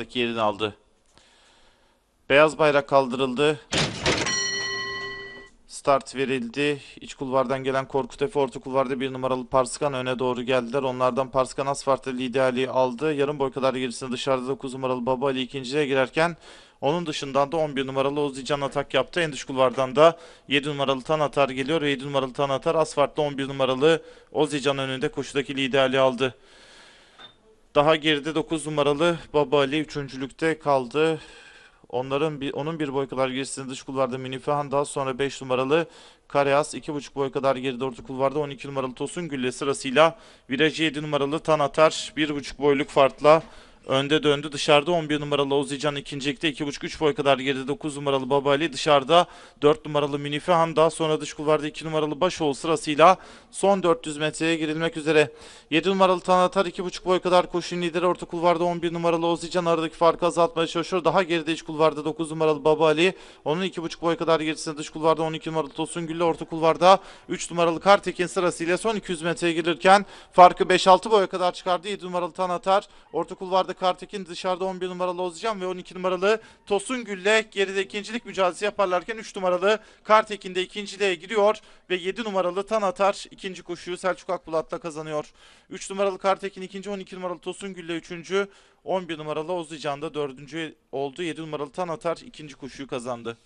starttaki yerini aldı. Beyaz bayrak kaldırıldı. Start verildi. İç kulvardan gelen Korkut Efe, orta kulvarda bir numaralı Parskan öne doğru geldiler. Onlardan Parskan asfaltta liderliği aldı. Yarım boy kadar gerisinde dışarıda 9 numaralı Baba Ali ikinciye girerken onun dışından da 11 numaralı Ozican atak yaptı. En dış kulvardan da 7 numaralı Tanatar geliyor ve 7 numaralı Tanatar asfaltta 11 numaralı Ozican önünde koşudaki liderliği aldı. Daha geride 9 numaralı Baba Ali üçüncülükte kaldı. Onların bir, onun bir boy kadar gerisinde dış kulvarda Minifahan daha sonra 5 numaralı Kareas 2,5 boy kadar geride orta kulvarda 12 numaralı Tosun Gülle sırasıyla virajı 7 numaralı Tanatar 1,5 boyluk farkla önde döndü. Dışarıda 11 numaralı Ozican ikincilikte 2,5-3 boy kadar geride 9 numaralı Babali dışarıda 4 numaralı Minifahan daha sonra dış kulvarda 2 numaralı Başoğlu sırasıyla son 400 metreye girilmek üzere. 7 numaralı Tanatar 2,5 boy kadar koşun lideri orta kulvarda 11 numaralı Ozican aradaki farkı azaltmaya çalışıyor. Daha geride iç kulvarda 9 numaralı Baba Ali. Onun 2,5 boy kadar gerisinde dış kulvarda 12 numaralı Tosun Gülle orta kulvarda 3 numaralı Kartekin sırasıyla son 200 metreye girirken farkı 5-6 boya kadar çıkardı. 7 numaralı Tanatar orta kulvarda Kartekin dışarıda 11 numaralı Ozican ve 12 numaralı Tosun Gülle geride ikincilik mücadelesi yaparlarken 3 numaralı Kartekin de ikinciliğe giriyor ve 7 numaralı Tanatar ikinci koşuyu Selçuk Akbulat'la kazanıyor. 3 numaralı Kartekin ikinci, 12 numaralı Tosun Gülle üçüncü, 11 numaralı Ozican da dördüncü oldu. 7 numaralı Tanatar ikinci koşuyu kazandı.